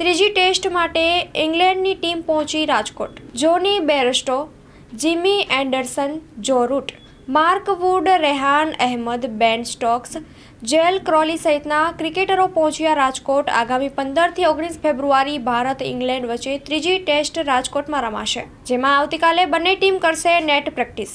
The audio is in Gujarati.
ત્રીજી ટેસ્ટ માટે ઇંગ્લેન્ડની ટીમ પહોંચી Rajkot. Jonny Bairstow, Jimmy Anderson, Joe Root, Mark Wood, Rehan Ahmed, Ben Stokes, jail Crawley સહિતના ક્રિકેટરો પહોંચ્યા રાજકોટ આગામી પંદરથી ઓગણીસ ફેબ્રુઆરી ભારત ઇંગ્લેન્ડ વચ્ચે ત્રીજી ટેસ્ટ રાજકોટમાં રમાશે, જેમાં આવતીકાલે બંને ટીમ કરશે નેટ પ્રેક્ટિસ.